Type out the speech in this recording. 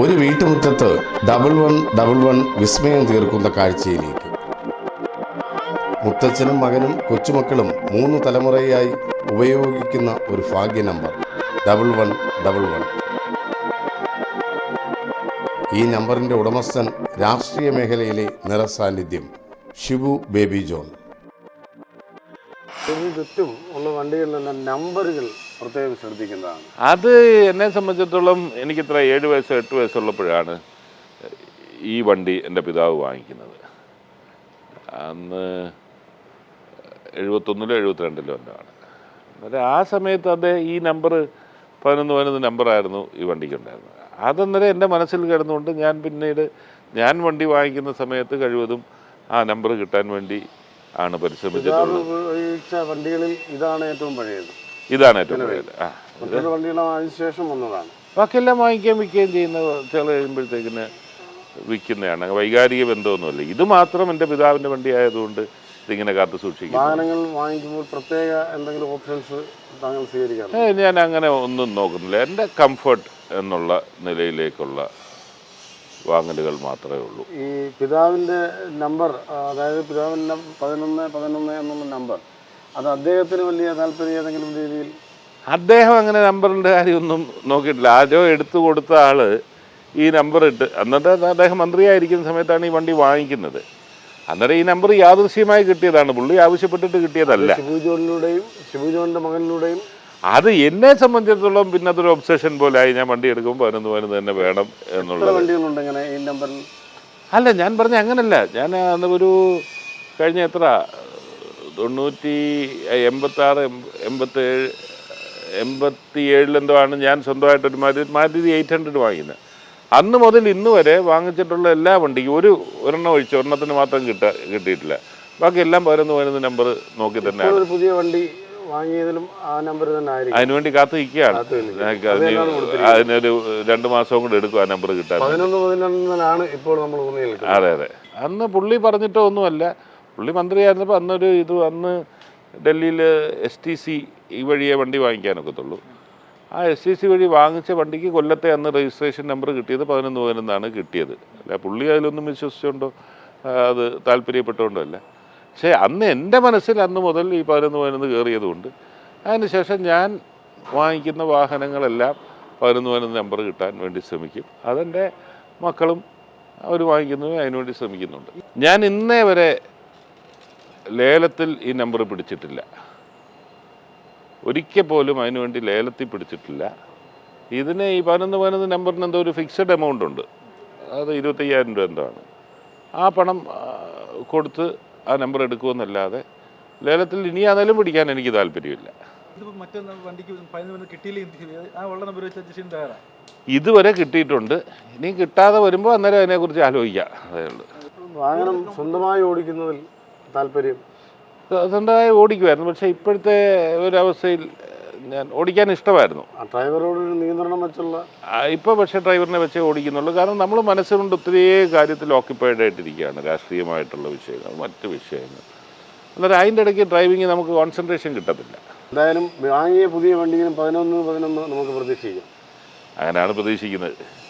ഒരു വീട്ടുമുറ്റത്ത് double one double one വിസ്മയം തീർക്കുന്ന കാഴ്ചയിലേക്ക്. മുത്തച്ഛനും മകനും കൊച്ചുമക്കളും മൂന്ന് തലമുറയായി ഉപയോഗിക്കുന്ന ഒരു ഭാഗ്യ number double one double one ഈ നമ്പറിന്റെ ഉടമസ്ഥൻ രാഷ്ട്രീയ മേഖലയിലെ നിറസാന്നിധ്യം ഷിബു ബേബി ജോൺ. ചുറ്റും ഉള്ള വണ്ടികളിലെല്ലാം നമ്പറുകൾ പ്രത്യേകം ശ്രദ്ധിക്കുന്നതാണ്. അത് എന്നെ സംബന്ധിച്ചിടത്തോളം എനിക്കിത്ര ഏഴ് വയസ്സോ എട്ട് വയസ്സുള്ളപ്പോഴാണ് ഈ വണ്ടി എന്റെ പിതാവ് വാങ്ങിക്കുന്നത്. അന്ന് എഴുപത്തൊന്നിലോ എഴുപത്തിരണ്ടിലോ എന്തോ ആണ് അന്നേരം ആ സമയത്ത് അത് ഈ നമ്പർ പതിനൊന്ന് പതിനൊന്ന് നമ്പറായിരുന്നു ഈ വണ്ടിക്ക് വണ്ടിക്കുണ്ടായിരുന്നത്. അതെന്നേരം എന്റെ മനസ്സിൽ കിടന്നുകൊണ്ട് ഞാൻ പിന്നീട് ഞാൻ വണ്ടി വാങ്ങിക്കുന്ന സമയത്ത് കഴിവതും ആ നമ്പർ കിട്ടാൻ വേണ്ടി ആണ് പരിശ്രമിച്ചത് വണ്ടികളിൽ ഇതാണ് ഏറ്റവും പഴയത്. ഇതാണ് ഏറ്റവും കൂടുതൽ ആ മറ്റൊരു ശേഷം വന്നതാണ്. ബാക്കിയെല്ലാം വാങ്ങിക്കാൻ വിൽക്കുകയും ചെയ്യുന്ന ചില കഴിയുമ്പോഴത്തേക്കിന് വിൽക്കുന്നതാണ്. വൈകാരിക ബന്ധമൊന്നുമില്ല. ഇത് മാത്രം എന്റെ പിതാവിന്റെ വണ്ടി ആയതുകൊണ്ട് ഇതിങ്ങനെ കാത്തു സൂക്ഷിക്കും വാഹനങ്ങൾ വാങ്ങിക്കുമ്പോൾ പ്രത്യേക എന്തെങ്കിലും ഓപ്ഷൻസ് താങ്കൾ ഞാൻ അങ്ങനെ ഒന്നും നോക്കുന്നില്ല. എന്റെ കംഫർട്ട് എന്നുള്ള നിലയിലേക്കുള്ള വാങ്ങലുകൾ മാത്രമേ ഉള്ളൂ. ഈ പിതാവിന്റെ നമ്പർ അതായത് പിതാവിന്റെ പതിനൊന്ന് പതിനൊന്ന് എന്നുള്ള നമ്പർ അത് അദ്ദേഹത്തിന് വലിയ താല്പര്യം ഏതെങ്കിലും രീതിയിൽ? അദ്ദേഹം അങ്ങനെ നമ്പറിന്റെ കാര്യമൊന്നും നോക്കിയിട്ടില്ല. ആരോ എടുത്തു കൊടുത്ത ആൾ ഈ നമ്പർ ഇട്ട് എന്നിട്ട് അദ്ദേഹം മന്ത്രിയായിരിക്കുന്ന സമയത്താണ് ഈ വണ്ടി വാങ്ങിക്കുന്നത്. അന്നേരം ഈ നമ്പർ യാദൃശ്യമായി കിട്ടിയതാണ്. പുള്ളി ആവശ്യപ്പെട്ടിട്ട് കിട്ടിയതല്ല. ഷിബു ജോണിലൂടെയും ഷിബു മകനിലൂടെയും? അത് എന്നെ സംബന്ധിച്ചിടത്തോളം പിന്നെ അതൊരു ഒബ്സഷൻ പോലെ ആയി ഞാൻ വണ്ടി എടുക്കുമ്പോൾ പതിനൊന്ന് പതിനൊന്ന് തന്നെ വേണം എന്നുള്ള എന്നുള്ളത് അല്ല ഞാൻ പറഞ്ഞ അങ്ങനല്ല. ഞാൻ ഒരു കഴിഞ്ഞ എത്ര തൊണ്ണൂറ്റി എൺപത്താറ് എൺപത്തേഴ് എൺപത്തി ഏഴിലെന്തോ ആണ് ഞാൻ സ്വന്തമായിട്ടൊരു മാരുതി മാരുതി എയ്റ്റ് ഹൺഡ്രഡ് വാങ്ങിയത്. അന്ന് മുതൽ ഇന്ന് വരെ വാങ്ങിച്ചിട്ടുള്ള എല്ലാ വണ്ടിക്കും ഒരു ഒരെണ്ണം ഒഴിച്ച് ഒരെണ്ണത്തിന് മാത്രം കിട്ട കിട്ടിയിട്ടില്ല. ബാക്കി എല്ലാം പതിനൊന്ന് പതിനൊന്ന് നമ്പർ നോക്കി തന്നെ ഒരു പുതിയ വണ്ടി വാങ്ങിയതിലും ആ നമ്പർ തന്നെ അതിനുവേണ്ടി കാത്തു നിൽക്കുകയാണ്. അതിനൊരു രണ്ട് മാസവും കൂടെ എടുക്കും ആ നമ്പർ കിട്ടാൻ. പതിനൊന്ന് പതിനൊന്നിലാണ് ഇപ്പോൾ നമ്മൾ അതെ അതെ. അന്ന് പുള്ളി പറഞ്ഞിട്ടോ ഒന്നുമല്ല പുള്ളി മന്ത്രിയായിരുന്നപ്പോൾ അന്നൊരു ഇത് അന്ന് ഡൽഹിയിൽ എസ് ടി സി ഈ വഴിയേ വണ്ടി വാങ്ങിക്കാനൊക്കത്തുള്ളൂ. ആ എസ് ടി സി വഴി വാങ്ങിച്ച വണ്ടിക്ക് കൊല്ലത്തെ അന്ന് രജിസ്ട്രേഷൻ നമ്പർ കിട്ടിയത് പതിനൊന്ന് പതിനൊന്നാണ് കിട്ടിയത്. അല്ല പുള്ളി അതിലൊന്നും വിശ്വസിച്ചുകൊണ്ടോ അത് താല്പര്യപ്പെട്ടുകൊണ്ടോ അല്ല പക്ഷേ അന്ന് എന്റെ മനസ്സിൽ അന്ന് മുതൽ ഈ പതിനൊന്ന് പതിനൊന്ന് കയറിയതുകൊണ്ട് അതിനുശേഷം ഞാൻ വാങ്ങിക്കുന്ന വാഹനങ്ങളെല്ലാം പതിനൊന്ന് പതിനൊന്ന് നമ്പർ കിട്ടാൻ വേണ്ടി ശ്രമിക്കും. അതെന്റെ മക്കളും അവർ വാങ്ങിക്കുന്നതും അതിനുവേണ്ടി ശ്രമിക്കുന്നുണ്ട്. ഞാൻ ഇന്നേ വരെ ലേലത്തിൽ ഈ നമ്പർ പിടിച്ചിട്ടില്ല. ഒരിക്കൽ പോലും അതിനുവേണ്ടി ലേലത്തിൽ പിടിച്ചിട്ടില്ല. ഇതിന് ഈ പതിനൊന്ന് പതിനൊന്ന് നമ്പറിന് എന്തോ ഒരു ഫിക്സഡ് എമൗണ്ട് ഉണ്ട്. അത് ഇരുപത്തയ്യായിരം രൂപ എന്തോ ആണ്. ആ പണം കൊടുത്ത് ആ നമ്പർ എടുക്കുമെന്നല്ലാതെ ലേലത്തിൽ ഇനി ആണെങ്കിലും പിടിക്കാൻ എനിക്ക് താല്പര്യമില്ല. ഇതുവരെ കിട്ടിയിട്ടുണ്ട്. ഇനി കിട്ടാതെ വരുമ്പോൾ അന്നേരം അതിനെക്കുറിച്ച് ആലോചിക്കാം. അതേ ഉള്ളൂ. വാഹനം സ്വന്തമായി ഓടിക്കുന്നതിൽ താല്പര്യം. സ്വന്തമായി ഓടിക്കുമായിരുന്നു പക്ഷേ ഇപ്പോഴത്തെ ഒരവസ്ഥയിൽ ഞാൻ ഓടിക്കാൻ ഇഷ്ടമായിരുന്നു. ഡ്രൈവറോട് നിയന്ത്രണം വെച്ചുള്ള ഇപ്പോൾ പക്ഷേ ഡ്രൈവറിനെ വെച്ചേ ഓടിക്കുന്നുള്ളൂ. കാരണം നമ്മൾ മനസ്സുകൊണ്ട് ഒത്തിരി കാര്യത്തിൽ ഓക്യുപ്പൈഡ് ആയിട്ടിരിക്കുകയാണ് രാഷ്ട്രീയമായിട്ടുള്ള വിഷയങ്ങൾ മറ്റ് വിഷയങ്ങൾ. എന്നാൽ അതിന്റെ ഇടയ്ക്ക് ഡ്രൈവിങ് നമുക്ക് കോൺസെൻട്രേഷൻ കിട്ടത്തില്ല. എന്തായാലും വാങ്ങിയ പുതിയ വണ്ടിയിലും പതിനൊന്ന് പതിനൊന്ന് നമുക്ക് പ്രതീക്ഷിക്കാം. അങ്ങനെയാണ് പ്രതീക്ഷിക്കുന്നത്.